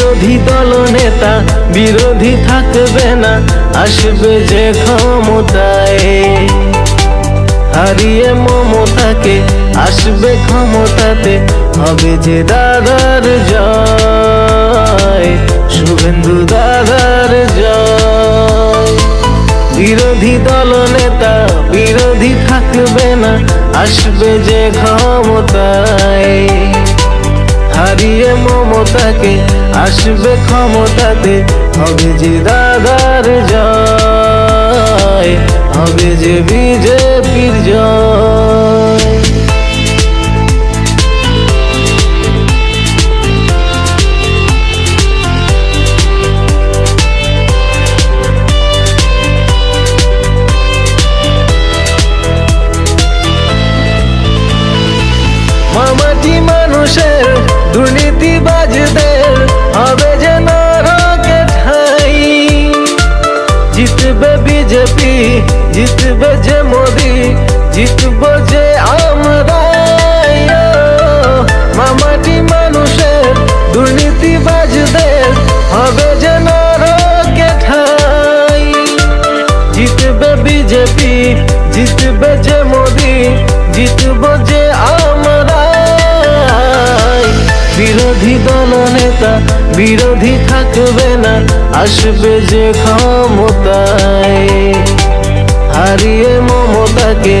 দল নেতা বিরোধী থাকবে না, আসবে যে ক্ষমতায়। হারিয়ে মমতাকে, আসবে ক্ষমতাতে, হবে যে দাদার জয়, শুভেন্দু দাদার জয়। বিরোধী দল নেতা বিরোধী থাকবে না, আসবে যে ক্ষমতায়। হারিয়ে মমতাকে আসবে ক্ষমতাতে হবে যে দাদার জয় হবে যে বিজেপির জয়। মামাটি মানুষের দুর্নীতিবাজদের বিজেপি জিতবে যে মোদি, জিতব যে আমরা মামাটি মানুষের দুর্নীতিবাজদের হবে যে নরকে ঠাই। জিতবে বিজেপি, জিতবে যে মোদি, জিতব যে আমরা বিরোধী দল নেতা, বিরোধী থাকবে না, আসবে যে ক্ষমতায়। হারিয়ে মমতাকে,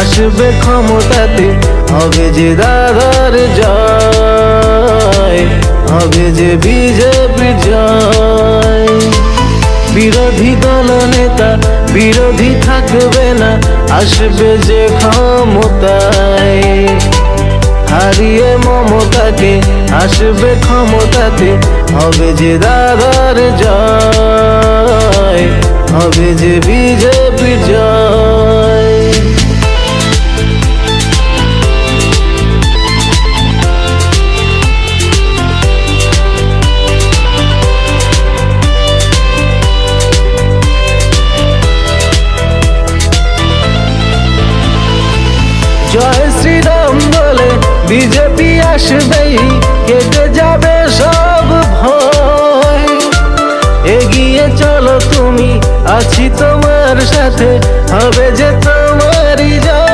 আসবে ক্ষমতাতে, হবে যে দাদার জয়, হবে যে বিজেপি জয়। বিরোধী দল নেতা, বিরোধী থাকবে না, আসবে যে ক্ষমতায়। হারিয়ে মমতাকে, আসবে ক্ষমতাতে হবে যে দাদার জয় হবে যে বিজেপি জয়। জয় শ্রীরাম বলে বিজেপি আসবেই চলো তুমি, আছি তোমার সাথে, হবে যে তোমারই জয়।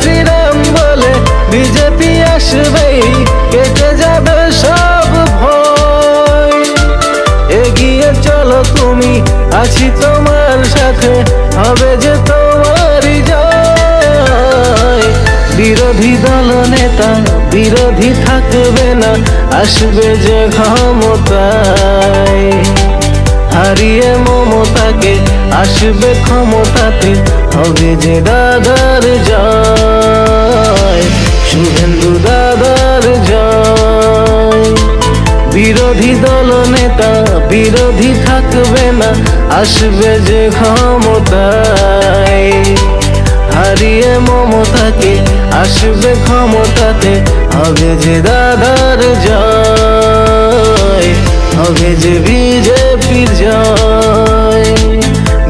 শ্রীরাম বলে বিজেপি আসবেই, কেটে যাবে সব ভয়। এগিয়ে চলো তুমি, আছি তোমার সাথে, হবে যে তোমারই জয়। বিরোধী দল নেতা, বিরোধী থাকবে না, আসবে যে ক্ষমতায়। হারিয়ে মমতাকে, আসবে ক্ষমতাতে, হবে যে দাদার জয়। শুভেন্দু দাদার জয়। বিরোধী দল নেতা, বিরোধী থাকবে না, আসবে যে ক্ষমতায়। হারিয়ে মমতাকে আসবে ক্ষমতাতে, হবে যে দাদার জয়, হবে যে বিজেপির জয়।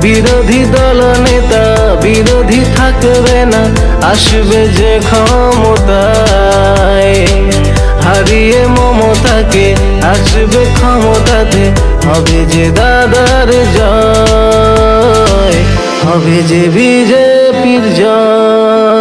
বিরোধী দল নেতা, বিরোধী থাকবে না, আসবে যে ক্ষমতায়। হারিয়ে মমতাকে আসবে ক্ষমতাতে, হবে যে দাদার জয়, হবে যে বিজেপির জয়।